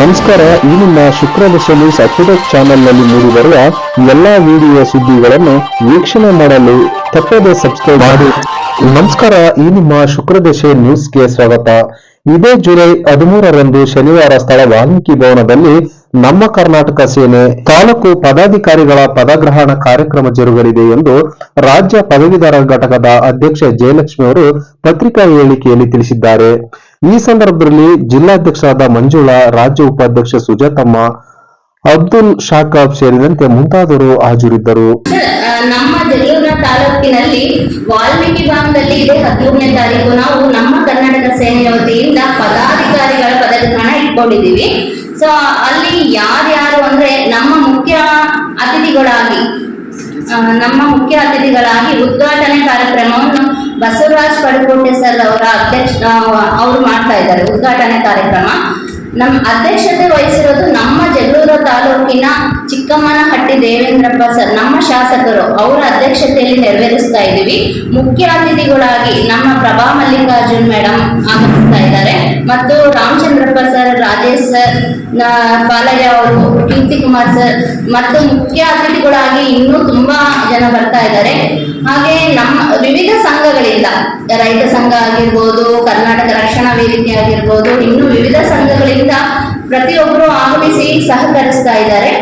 ನಮಸ್ಕಾರ ಈ ನಿಮ್ಮ ಶುಕ್ರದಶ ನ್ಯೂಸ್ ಅಪ್ಡೇಟ್ ಚಾನೆಲ್ನಲ್ಲಿ ಮೂಡಿಬರುವ ಎಲ್ಲಾ ವಿಡಿಯೋ ಸುದ್ದಿಗಳನ್ನು ವೀಕ್ಷಣೆ ಮಾಡಲು ತಪ್ಪದೆ ಸಬ್ಸ್ಕ್ರೈಬ್ ಮಾಡಿ. ನಮಸ್ಕಾರ, ಈ ನಿಮ್ಮ ಶುಕ್ರದಶೆ ನ್ಯೂಸ್ಗೆ ಸ್ವಾಗತ. ಇದೇ ಜುಲೈ ಹದಿಮೂರರಂದು ಶನಿವಾರ ಸ್ಥಳ ವಾಲ್ಮೀಕಿ ಭವನದಲ್ಲಿ ನಮ್ಮ ಕರ್ನಾಟಕ ಸೇನೆ ತಾಲೂಕು ಪದಾಧಿಕಾರಿಗಳ ಪದಗ್ರಹಣ ಕಾರ್ಯಕ್ರಮ ಜರುಗಲಿದೆ ಎಂದು ರಾಜ್ಯ ಪದವೀಧರ ಘಟಕದ ಅಧ್ಯಕ್ಷ ಜಯಲಕ್ಷ್ಮಿ ಅವರು ಪತ್ರಿಕಾ ಹೇಳಿಕೆಯಲ್ಲಿ ತಿಳಿಸಿದ್ದಾರೆ. ಈ ಸಂದರ್ಭದಲ್ಲಿ ಜಿಲ್ಲಾಧ್ಯಕ್ಷರಾದ ಮಂಜುಳಾ, ರಾಜ್ಯ ಉಪಾಧ್ಯಕ್ಷ ಸುಜಾತಮ್ಮ, ಅಬ್ದುಲ್ ಶಾಖಾಬ್ ಸೇರಿದಂತೆ ಮುಂತಾದವರು ಹಾಜರಿದ್ದರು. ನಮ್ಮ ಜಗಳೂರಿನ ತಾಲೂಕಿನಲ್ಲಿ ವಾಲ್ಮೀಕಿ ಭಾಗದಲ್ಲಿ ಇದೆ ಹದಿಮೂರನೇ ತಾರೀಕು. ನಾವು ನಮ್ಮ ಕರ್ನಾಟಕ ಸೇನೆಯ ಇಟ್ಕೊಂಡಿದ್ದೀವಿ. ಸೊ ಅಲ್ಲಿ ಯಾರ್ಯಾರು ಅಂದ್ರೆ ನಮ್ಮ ಮುಖ್ಯ ಅತಿಥಿಗಳಾಗಿ ನಮ್ಮ ಮುಖ್ಯ ಅತಿಥಿಗಳಾಗಿ ಉದ್ಘಾಟನೆ ಕಾರ್ಯಕ್ರಮವನ್ನು ಬಸವರಾಜ್ ಪಡುಕೋಟೆ ಸರ್ ಅವರ ಅಧ್ಯಕ್ಷ ಅವರು ಮಾಡ್ತಾ ಇದ್ದಾರೆ, ಉದ್ಘಾಟನೆ ಕಾರ್ಯಕ್ರಮ. ನಮ್ಮ ಅಧ್ಯಕ್ಷತೆ ಜಗಳೂರು ತಾಲೂಕಿನ ಚಿಕ್ಕಮ್ಮನಹಟ್ಟಿ ದೇವೇಂದ್ರಪ್ಪ ಸರ್, ನಮ್ಮ ಶಾಸಕರು ಅವರ ಅಧ್ಯಕ್ಷತೆಯಲ್ಲಿ ನೆರವೇರಿಸ್ತಾ ಇದ್ದೀವಿ. ಮುಖ್ಯ ಅತಿಥಿಗಳಾಗಿ ನಮ್ಮ ಪ್ರಭಾ ಮಲ್ಲಿಕಾರ್ಜುನ್ ಮೇಡಮ್ ಆಗಮಿಸ್ತಾ ಇದ್ದಾರೆ. ಮತ್ತು ರಾಮಚಂದ್ರಪ್ಪ ಸರ್, ರಾಜೇಶ್ ಸರ್ ಪಾಲಯ್ಯ ಅವರು, ಕೀರ್ತಿ ಕುಮಾರ್ ಸರ್, ಮತ್ತು ಮುಖ್ಯ ಅತಿಥಿಗಳಾಗಿ ಇನ್ನೂ ತುಂಬಾ ಜನ ಬರ್ತಾ ಇದ್ದಾರೆ. ಹಾಗೆ ನಮ್ಮ ವಿವಿಧ ಸಂಘಗಳಿಂದ, ರೈತ ಸಂಘ ಆಗಿರ್ಬೋದು, ಕರ್ನಾಟಕ ರಕ್ಷಣಾ ವೇದಿಕೆ ಆಗಿರ್ಬೋದು, ಇನ್ನು ವಿವಿಧ ಸಂಘಗಳಿಂದ ಪ್ರತಿಯೊಬ್ಬರು ಆಗಮಿಸಿ ಸಹಕರಿಸ್ತಾ ಇದ್ದಾರೆ.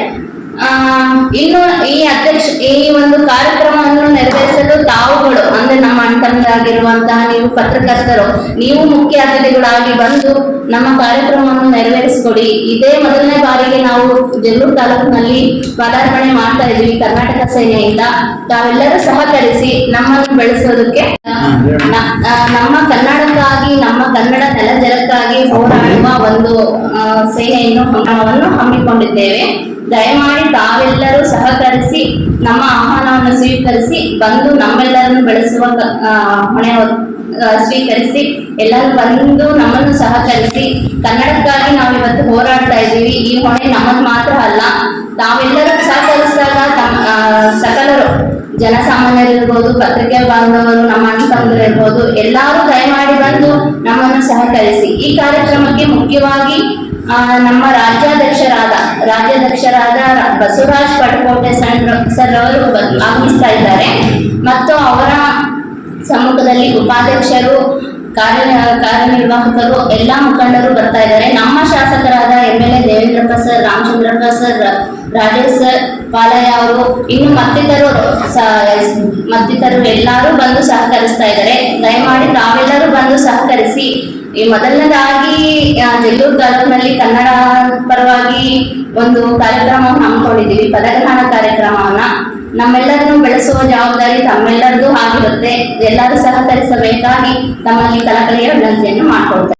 ಇನ್ನು ಈ ಅಧ್ಯಕ್ಷ, ಈ ಒಂದು ಕಾರ್ಯಕ್ರಮವನ್ನು ನೆರವೇರಿಸಲು ತಾವುಗಳು, ಅಂದ್ರೆ ನಮ್ಮ ಅಣ್ತಮ್ಮರಾಗಿರುವಂತಹ ನೀವು ಪತ್ರಕರ್ತರು, ನೀವು ಮುಖ್ಯ ಅತಿಥಿಗಳಾಗಿ ಬಂದು ನಮ್ಮ ಕಾರ್ಯಕ್ರಮವನ್ನು ನೆರವೇರಿಸಿಕೊಡಿ. ಇದೇ ಮೊದಲನೇ ಬಾರಿಗೆ ನಾವು ಜಗಳೂರು ತಾಲೂಕಿನಲ್ಲಿ ಪದಾರ್ಪಣೆ ಮಾಡ್ತಾ ಇದ್ದೀವಿ ಕರ್ನಾಟಕ ಸೇನೆಯಿಂದ. ತಾವೆಲ್ಲರೂ ಸಹಕರಿಸಿ ನಮ್ಮನ್ನು ಬೆಳೆಸೋದಕ್ಕೆ ನಮ್ಮ ಕನ್ನಡಕ್ಕಾಗಿ, ನಮ್ಮ ಕನ್ನಡ ನೆಲ ಜಲಕ್ಕಾಗಿ ಹೋರಾಡುವ ಒಂದು ಸೇನೆಯನ್ನು ಕ್ರಮವನ್ನು ಹಮ್ಮಿಕೊಂಡಿದ್ದೇವೆ. ದಯಮಾಡಿ ತಾವೆಲ್ಲರೂ ಸಹಕರಿಸಿ, ನಮ್ಮ ಆಹ್ವಾನವನ್ನು ಸ್ವೀಕರಿಸಿ, ಬಂದು ನಮ್ಮೆಲ್ಲರನ್ನು ಬೆಳೆಸುವ ಹೊಣೆ ಸ್ವೀಕರಿಸಿ, ಎಲ್ಲರೂ ಬಂದು ನಮ್ಮನ್ನು ಸಹಕರಿಸಿ, ಕನ್ನಡಕ್ಕಾಗಿ ನಾವು ಇವತ್ತು ಹೋರಾಡ್ತಾ ಇದ್ದೀವಿ. ಈ ಹೊಣೆ ನಮ್ಮದು ಮಾತ್ರ ಅಲ್ಲ, ತಾವೆಲ್ಲರೂ ಸಹಕರಿಸಿದಾಗ ತಮ್ಮ ಸಕಲರು, ಜನಸಾಮಾನ್ಯರಿರ್ಬೋದು, ಪತ್ರಿಕೆ ಬಾಂಧವರು, ನಮ್ಮ ತಮ್ಮಂದಿರು ಇರ್ಬೋದು ಎಲ್ಲರೂ ದಯಮಾಡಿ ಬಂದು ನಮ್ಮನ್ನು ಸಹಕರಿಸಿ. ಈ ಕಾರ್ಯಕ್ರಮಕ್ಕೆ ಮುಖ್ಯವಾಗಿ ನಮ್ಮ ರಾಜ್ಯಾಧ್ಯಕ್ಷರಾದ ರಾಜ್ಯಾಧ್ಯಕ್ಷರಾದ ಬಸವರಾಜ್ ಪಟಕೋಟೆ ಸರ್ ಅವರು ಆಗಮಿಸ್ತಾ ಇದ್ದಾರೆ. ಮತ್ತು ಅವರ ಸಮ್ಮುಖದಲ್ಲಿ ಉಪಾಧ್ಯಕ್ಷರು ಕಾರ್ಯ, ಕಾರ್ಯನಿರ್ವಾಹಕರು, ಎಲ್ಲಾ ಮುಖಂಡರು ಬರ್ತಾ ಇದ್ದಾರೆ. ನಮ್ಮ ಶಾಸಕರಾದ M L A Devendrappa sir Ramachandrappa sir Rajesh sir, Palayya ಅವರು, ಇನ್ನು ಮತ್ತಿತರರು ಮತ್ತಿತರರು ಎಲ್ಲರೂ ಬಂದು ಸಹಕರಿಸ್ತಾ ಇದ್ದಾರೆ. ದಯಮಾಡಿ ತಾವೆಲ್ಲರೂ ಬಂದು ಸಹಕರಿಸಿ. ಈ ಮೊದಲನೇದಾಗಿ ಜಲ್ಲೂರು ತಾಲೂಕಿನಲ್ಲಿ ಕನ್ನಡ ಪರವಾಗಿ ಒಂದು ಕಾರ್ಯಕ್ರಮವನ್ನು ಹಮ್ಮಿಕೊಂಡಿದ್ದೀವಿ. ಪದಗ್ರಹಣ ಕಾರ್ಯಕ್ರಮವನ್ನ. ನಮ್ಮೆಲ್ಲರನ್ನು ಬೆಳೆಸುವ ಜವಾಬ್ದಾರಿ ತಮ್ಮೆಲ್ಲರದ್ದು ಆಗಿರುತ್ತೆ. ಎಲ್ಲರೂ ಸಹಕರಿಸಬೇಕಾಗಿ ತಮ್ಮಲ್ಲಿ ಕಲಕಲೆಯ ವಿನಂತಿಯನ್ನು ಮಾಡ್ಕೊಳ್ತಾರೆ